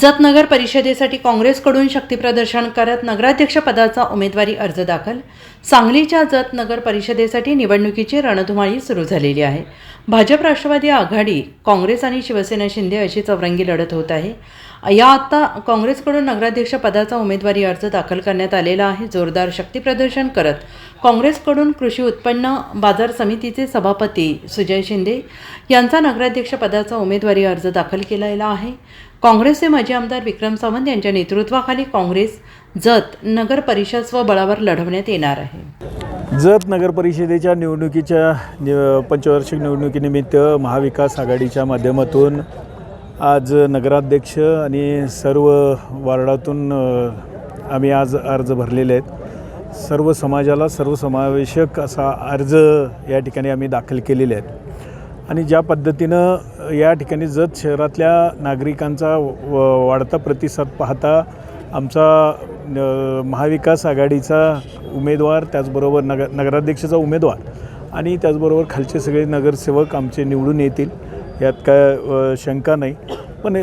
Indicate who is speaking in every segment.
Speaker 1: जत नगर परिषदेसाठी काँग्रेसकडून शक्तीप्रदर्शन करत नगराध्यक्षपदाचा उमेदवारी अर्ज दाखल. सांगलीच्या जत नगर परिषदेसाठी निवडणुकीची रणधुमाळी सुरू झालेली आहे. भाजप राष्ट्रवादी आघाडी काँग्रेस आणि शिवसेना शिंदे अशी चौरंगी लढत होत आहे. या आत्ता काँग्रेसकडून नगराध्यक्ष पदाचा उमेदवारी अर्ज दाखल करण्यात आलेला आहे. जोरदार शक्तीप्रदर्शन करत काँग्रेसकडून कृषी उत्पन्न बाजार समितीचे सभापती सुजय शिंदे यांचा नगराध्यक्षपदाचा उमेदवारी अर्ज दाखल केलेला आहे. काँग्रेसचे माजी आमदार विक्रम सावंत यांच्या नेतृत्वाखाली काँग्रेस जत नगर परिषद स्वबळावर लढवण्यात येणार आहे.
Speaker 2: जत नगर परिषदेच्या निवडणुकीच्या नि पंचवार्षिक निवडणुकीनिमित्त महाविकास आघाडीच्या माध्यमातून आज नगराध्यक्ष आणि सर्व वार्डातून आम्ही आज अर्ज भरलेले आहेत. सर्व समाजाला सर्वसमावेशक असा अर्ज या ठिकाणी आम्ही दाखल केलेले आहेत. आणि ज्या पद्धतीनं या ठिकाणी जत शहरातल्या नागरिकांचा व- वाढता प्रतिसाद पाहता आमचा महाविकास आघाडीचा उमेदवार त्याचबरोबर नगर नगराध्यक्षाचा उमेदवार आणि त्याचबरोबर खालचे सगळे नगरसेवक आमचे निवडून येतील यात काय शंका नाही. पण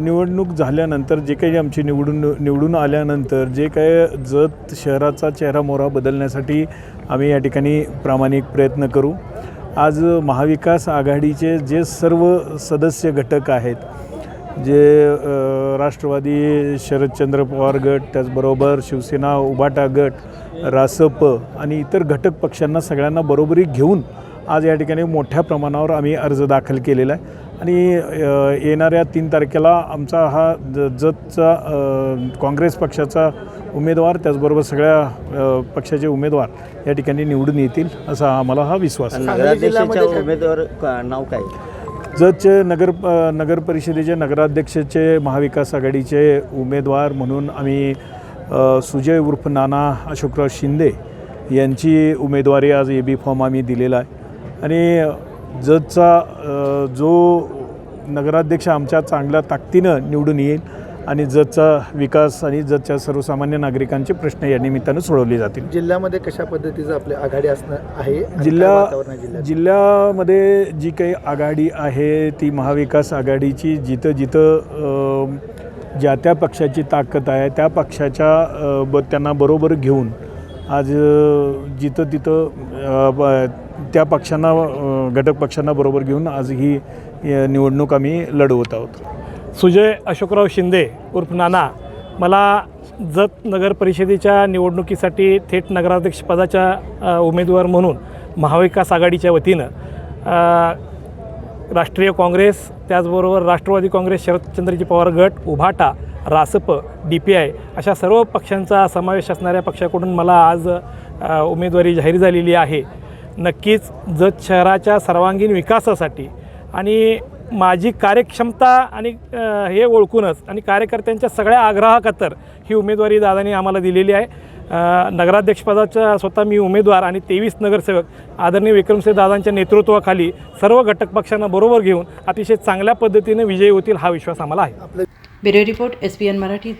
Speaker 2: निवडणूक झाल्यानंतर जे काही आमची निवडून निवडून आल्यानंतर जे काय जत शहराचा चेहरा मोहरा बदलण्यासाठी आम्ही या ठिकाणी प्रामाणिक प्रयत्न करू. आज महाविकास आघाडीचे जे सर्व सदस्य घटक आहेत जे राष्ट्रवादी शरदचंद्र पवार गट त्याचबरोबर शिवसेना उभाटा गट रासप आणि इतर घटक पक्षांना सगळ्यांना बरोबरी घेऊन आज या ठिकाणी मोठ्या प्रमाणावर आम्ही अर्ज दाखल केलेला आहे. आणि येणाऱ्या तीन तारखेला आमचा हा ज जतचा काँग्रेस पक्षाचा उमेदवार त्याचबरोबर सगळ्या पक्षाचे उमेदवार या ठिकाणी निवडून येतील असा आम्हाला हा विश्वास आहे.
Speaker 3: नगराध्यक्षाच्या उमेदवार का- नाव काय?
Speaker 2: जतचे नगर नगर परिषदेचे नगराध्यक्षाचे महाविकास आघाडीचे उमेदवार म्हणून आम्ही अ, सुजय उर्फ नाना अशोकराव शिंदे यांची उमेदवारी आज ए बी फॉर्म आम्ही दिलेला आहे. आणि जतचा अ, जो नगराध्यक्ष आमच्या चांगल्या ताकदीनं निवडून येईल आणि जतचा विकास आणि जतच्या सर्वसामान्य नागरिकांचे प्रश्न या निमित्तानं सोडवले जातील.
Speaker 4: जिल्ह्यामध्ये कशा पद्धतीचं आपली आघाडी असणं आहे
Speaker 2: जिल्हा जिल्ह्यामध्ये जी काही आघाडी आहे ती महाविकास आघाडीची जिथं जिथं ज्या त्या पक्षाची ताकद आहे त्या पक्षाच्या ब त्यांना बरोबर घेऊन आज जिथं तिथं त्या पक्षांना घटक पक्षांना बरोबर घेऊन आज ही निवडणूक आम्ही लढवत आहोत.
Speaker 5: सुजय अशोकराव शिंदे उर्फ नाना मला जत नगर परिषदेच्या निवडणुकीसाठी थेट नगराध्यक्षपदाच्या उमेदवार म्हणून महाविकास आघाडीच्या वतीनं राष्ट्रीय काँग्रेस त्याचबरोबर राष्ट्रवादी काँग्रेस शरदचंद्रजी पवार गट उभाटा रासप डी पी आय अशा सर्व पक्षांचा समावेश असणाऱ्या पक्षाकडून मला आज उमेदवारी जाहीर झालेली आहे. नक्कीच जत शहराच्या सर्वांगीण विकासासाठी आणि माझी कार्यक्षमता आणि हे ओळखूनच आणि कार्यकर्त्यांच्या सगळ्या आग्रहाखातर ही उमेदवारी दादांनी आम्हाला दिलेली आहे. नगराध्यक्षपदाच्या नगराध्यक्षपदाचा स्वतः मी उमेदवार आणि तेवीस नगरसेवक आदरणीय विक्रमसिंह दादांच्या नेतृत्वाखाली सर्व घटक पक्षांना बरोबर घेऊन अतिशय चांगल्या पद्धतीने विजयी होतील हा विश्वास आम्हाला आहे.
Speaker 1: Bureau report S P N Marathi